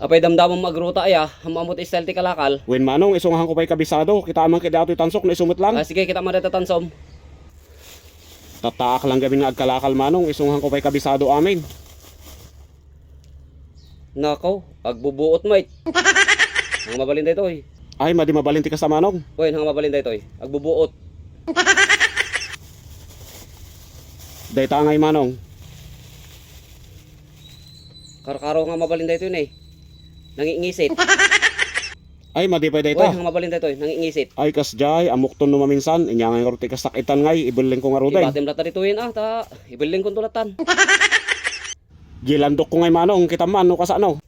Apay damdamang magruta ay ah, hamamot style ti kalakal. Wen manong isungahan ko pa'y kabisado, kita man kaya ito'y tansok na isumot lang. Ah, sige, kita man dito tansom. Tataak lang gabi nga agkalakal manong, isungahan ko pa'y kabisado amin. Nako, agbubuot mate. Ang mabalin dito eh. Ay, madi mabalinti ka sa manong. Uy, ang mabalin dito eh. Agbubuot. Day tangay manong. Karkaro nga mabalin dito yun eh. Nangingisit. Ay, madi pa day Uy, mabalin dito. Nangingisit. Ay, kasjay, amok ton numaminsan, inyangay nga ruti kasakitan ngay, ibuling ko nga ruday. Ibatim lata dito yun ah, ta. Ibiling kong tulatan. Gilandok ko ngay manong, kita man, no kasano.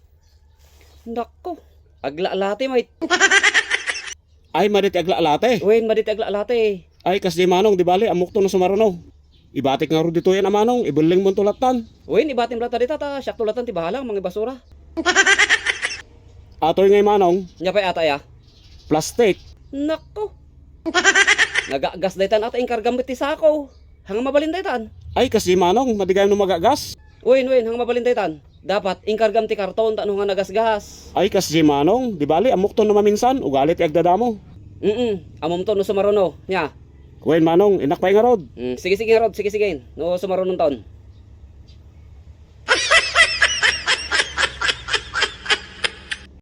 Nako, aglalate mate. Ay, madi ti aglalate. Uy, madit aglalate. Ay, kasdi manong, di bali, amok ton na sumaruno. Ibatik nga ro dito yan, manong, ibuling mo tulatan. Uy, ibatim lata dito ta. Siyak tulatan ti bahala mga basura. Atoy ngay manong, Nya pa ata ya. plastic. Nako. Nagagas daytan ata inkargam ti sako. Hang mabalin daytan. Ay, kasdi manong, madigay no magagas. Uy, uy, hang mabalin daytan. Dapat inkargam ti karton tano nga nagasgas. Ay, kasdi manong, di bali, amok ton numaminsan, ugalit ti agdadamo. Mm amom to no sumaruno. Nya. Kuwen manong, inak pa nga rod. Mm, sige sige Rod, sige sige. No sumarunon taon.